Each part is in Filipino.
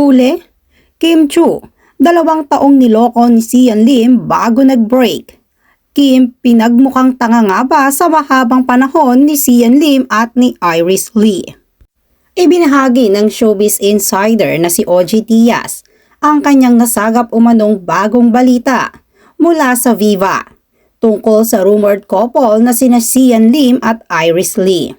Huli? Kim Chu, dalawang taong niloko ni Sian Lim bago nag-break. Kim, pinagmukhang tanga nga ba sa mahabang panahon ni Sian Lim at ni Iris Lee? Ibinahagi ng showbiz insider na si OG Diaz ang kanyang nasagap umanong bagong balita mula sa Viva tungkol sa rumored couple na sina Sian Lim at Iris Lee.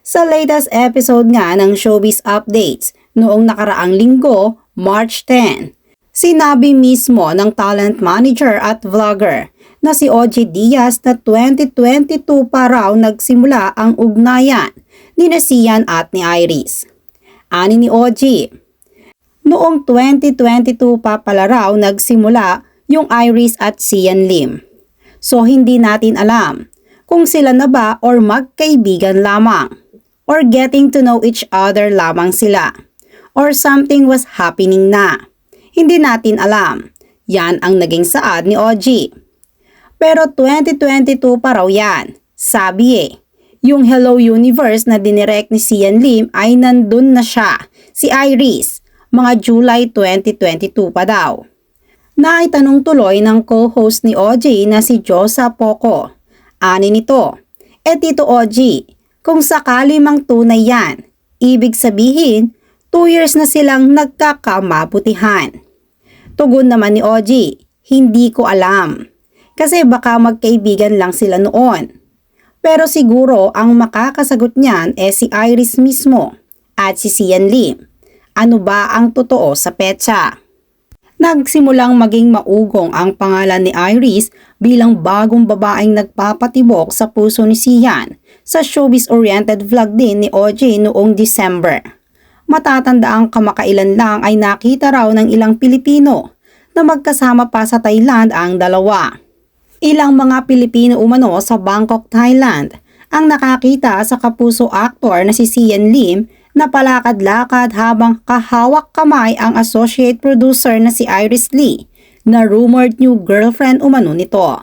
Sa latest episode nga ng Showbiz Updates noong nakaraang linggo, March 10, sinabi mismo ng talent manager at vlogger na si OG Diaz na 2022 pa raw nagsimula ang ugnayan ni Sian at ni Iris. Ani ni OG, Noong 2022 pa pala raw nagsimula yung Iris at Sian Lim. So hindi natin alam kung sila na ba or magkaibigan lamang or getting to know each other lamang sila or something was happening na. Hindi natin alam. Yan ang naging saad ni OG. Pero 2022 pa raw yan. Sabi eh, yung Hello Universe na dinirect ni Sian Lim ay nandun na siya, si Iris, mga July 2022 pa daw. Naitanong tuloy ng co-host ni OG na si Josa Poco. Ani nito, e tito OG, kung sakali mang tunay yan, ibig sabihin, 2 years na silang nagkakamabutihan. Tugon naman ni OG, hindi ko alam. Kasi baka magkaibigan lang sila noon. Pero siguro ang makakasagot niyan eh si Iris mismo at si Sian Lim ano ba ang totoo sa petsa. Nagsimulang maging maugong ang pangalan ni Iris bilang bagong babaeng nagpapatibok sa puso ni Sian sa showbiz-oriented vlog din ni OJ noong December. Matatanda ang kamakailan lang ay nakita raw ng ilang Pilipino na magkasama pa sa Thailand ang dalawa. Ilang mga Pilipino umano sa Bangkok, Thailand ang nakakita sa kapuso actor na si Sian Lim na palakad-lakad habang kahawak kamay ang associate producer na si Iris Lee na rumored new girlfriend umano nito.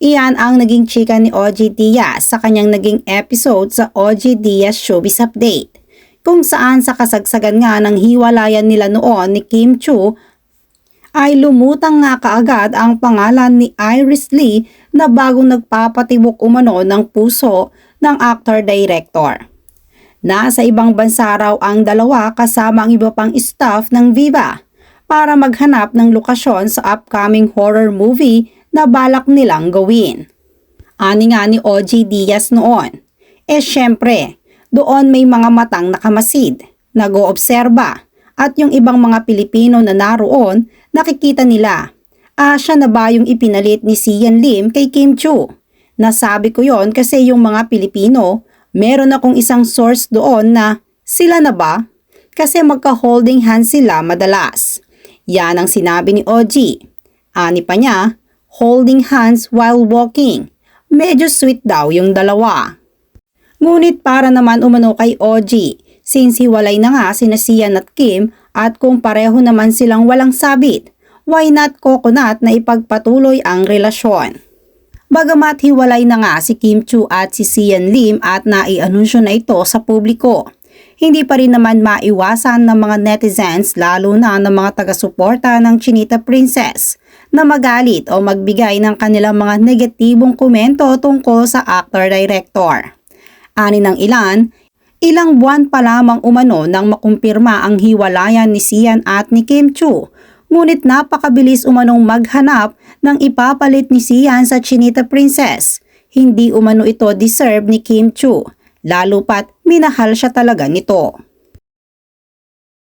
Iyan ang naging chika ni OG Diaz sa kanyang naging episode sa OG Diaz Showbiz Update kung saan sa kasagsagan nga ng hiwalayan nila noon ni Kim Chu ay lumutang nga kaagad ang pangalan ni Iris Lee na bagong nagpapatibok umano ng puso ng actor-director. Nasa ibang bansa raw ang dalawa kasama ang iba pang staff ng Viva para maghanap ng lokasyon sa upcoming horror movie na balak nilang gawin. Ani nga ni OG Diaz noon, eh syempre, doon may mga matang nakamasid, nag-oobserba, at yung ibang mga Pilipino na naroon, nakikita nila, ah siya na ba yung ipinalit ni Sian Lim kay Kim Chu? Nasabi ko yon kasi yung mga Pilipino meron akong isang source doon na sila na ba? Kasi magka-holding hands sila madalas. Yan ang sinabi ni OG. Ani pa niya, holding hands while walking. Medyo sweet daw yung dalawa. Ngunit para naman umano kay OG, since hiwalay na nga sina Sian at Kim at kung pareho naman silang walang sabit, why not coconut na ipagpatuloy ang relasyon? Bagamat hiwalay na nga si Kim Chu at si Sian Lim at naianunsyo na ito sa publiko. Hindi pa rin naman maiwasan ng mga netizens lalo na ng mga taga-suporta ng Chinita Princess na magalit o magbigay ng kanilang mga negatibong komento tungkol sa actor-director. Ani ng ilan, ilang buwan pa lamang umano nang makumpirma ang hiwalayan ni Sian at ni Kim Chu ngunit napakabilis umanong maghanap ng ipapalit ni Sian sa Chinita Princess. Hindi umano ito deserve ni Kim Chu, lalo pat minahal siya talaga nito.